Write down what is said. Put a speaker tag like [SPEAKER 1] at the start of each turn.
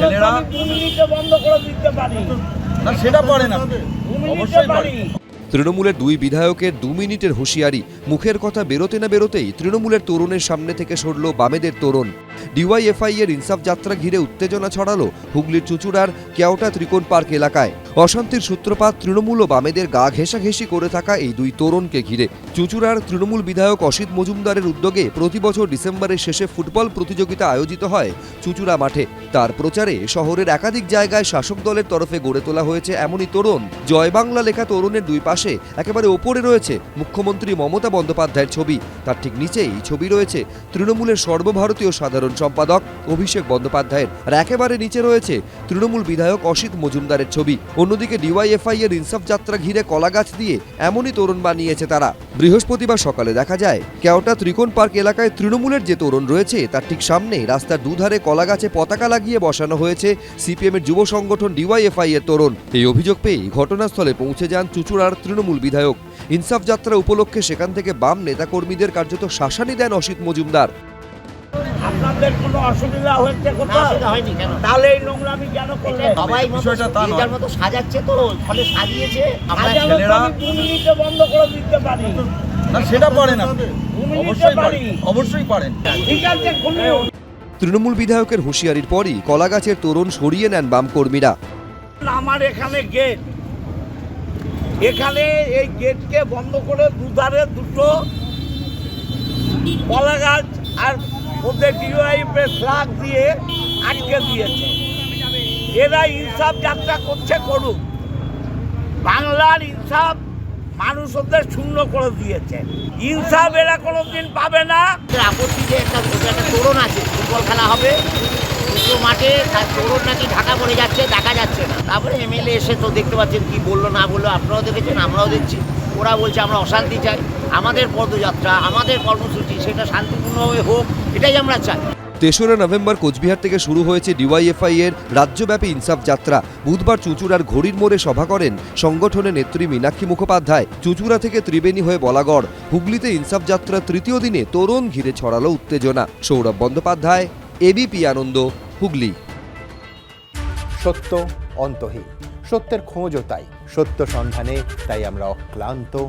[SPEAKER 1] ছেলেরা
[SPEAKER 2] আমি দু মিনিটে বন্ধ করে দিতে পারি।
[SPEAKER 1] না সেটা পারেন আপনি অবশ্যই
[SPEAKER 2] পারি।
[SPEAKER 3] তৃণমূলের দুই বিধায়কের দু মিনিটের হুঁশিয়ারি মুখের কথা বেরোতে না বেরোতেই তৃণমূলের তরুণের সামনে থেকে সরল বামেদের তরুণ। ডিওয়াইএফআই এর ইনসাফ যাত্রা ঘিরে উত্তেজনা ছড়ালো হুগলির চুচুড়ার কেওটা ত্রিকোণ পার্ক এলাকায়। অশান্তির সূত্রপাত তৃণমূল ও বামেদের গা ঘেঁষাঘেঁষি করে থাকা এই দুই তরুণকে ঘিরে। চুচুড়ার তৃণমূল বিধায়ক অসিত মজুমদারের উদ্যোগে প্রতি বছর ডিসেম্বরের শেষে ফুটবল প্রতিযোগিতা আয়োজিত হয় চুচুড়া মাঠে। তার প্রচারে শহরের একাধিক জায়গায় শাসক দলের তরফে গড়ে তোলা হয়েছে এমনই তরুণ। জয় বাংলা লেখা তরুণের দুই পাশে একেবারে ওপরে রয়েছে মুখ্যমন্ত্রী মমতা বন্দ্যোপাধ্যায়ের ছবি। তার ঠিক নিচেই ছবি রয়েছে তৃণমূলের সর্বভারতীয় সাধারণ সম্পাদক অভিষেক বন্দ্যোপাধ্যায়ের। আর একেবারে নিচে রয়েছে তৃণমূল বিধায়ক অসিত মজুমদারের ছবি। অন্যদিকে ডিওয়াইএফআই এর ইনসাফ যাত্রা ঘিরে কলাগাছ দিয়ে এমনই তরুণ বানিয়েছে তারা। বৃহস্পতিবার সকালে দেখা যায়, কেওটা ত্রিকোণ পার্ক এলাকায় তৃণমূলের যে তরুণ রয়েছে, তার ঠিক সামনে রাস্তার দুধারে কলাগাছে পতাকা লাগিয়ে বসানো হয়েছে সিপিএম এর যুব সংগঠন ডিওয়াইএফআই এর তরুণ। এই অভিযোগ পেয়ে ঘটনাস্থলে পৌঁছে যান চুচুড়ার তৃণমূল বিধায়ক। ইনসাফ যাত্রা উপলক্ষে সেখান থেকে বাম নেতাকর্মীদের কার্যত শাসানি দেন অসিত মজুমদার।
[SPEAKER 2] আপনাদের কোনো অসুবিধা হচ্ছে
[SPEAKER 4] না,
[SPEAKER 2] কোথাও?
[SPEAKER 4] অসুবিধা হয়নি কেন?
[SPEAKER 2] তাহলে এই নোংরামি কেন
[SPEAKER 4] সবাই
[SPEAKER 1] বিষয়টা তা নয়।
[SPEAKER 4] মতো সাজাচ্ছে তো ফলে সাজিয়েছে। আমরা
[SPEAKER 1] ছেলেরা-
[SPEAKER 2] মিনিটে বন্ধ করে দিতে পারি।
[SPEAKER 1] না সেটা পারেন আপনি অবশ্যই পারেন। অবশ্যই পারেন।
[SPEAKER 2] ঠিক আছে খুলুন
[SPEAKER 3] তৃণমূল বিধায়কের হুঁশিয়ারির পরই কলাগাছের তরুণ সরিয়ে নেন বাম কর্মীরা
[SPEAKER 2] আমার এখানে গেট এখানে এই গেটকে বন্ধ করে দুধারে দুটো কলা গাছ আর ওদের ডিওয়াইপের ফ্ল্যাগ দিয়ে আটকে দিয়েছে। এরা ইনসাফ যাত্রা করছে করুক। বাংলার ইনসাফ মানুষ ওদের শূন্য করে দিয়েছে। ইনসাফ এরা কোনো দিন পাবে না।
[SPEAKER 4] আপত্তি যে একটা একটা তোরণ আছে, ফুটবল খেলা হবে। দুটো মাঠে তার তোরণ নাকি ঢাকা পড়ে যাচ্ছে, দেখা যাচ্ছে না। তারপরে এমএলএ এসে তো দেখতে পাচ্ছেন কি বলল, না বলল, আপনারাও দেখেছেন, আমরাও দেখছি। ওরা বলছে আমরা অশান্তি চাই। আমাদের পদযাত্রা আমাদের কর্মসূচি সেটা শান্তিপূর্ণভাবে হোক এটাই আমরা চাই।
[SPEAKER 3] তেসরা নভেম্বর কোচবিহার থেকে শুরু হয়েছে ডিওয়াইএফআই এর রাজ্যব্যাপী ইনসাফ যাত্রা। বুধবার চুঁচুড়ার ঘড়ির মোড়ে সভা করেন সংগঠনের নেত্রী মীনাক্ষী মুখোপাধ্যায়। চুঁচুড়া থেকে ত্রিবেণী হয়ে বলাগড়। হুগলিতে ইনসাফ যাত্রা তৃতীয় দিনে তরুণ ঘিরে ছড়ালো উত্তেজনা। সৌরভ বন্দ্যোপাধ্যায় এবিপি আনন্দ হুগলি।
[SPEAKER 5] সত্য অন্তহীন। সত্যের খোঁজও তাই। সত্য সন্ধানে তাই আমরা অক্লান্ত।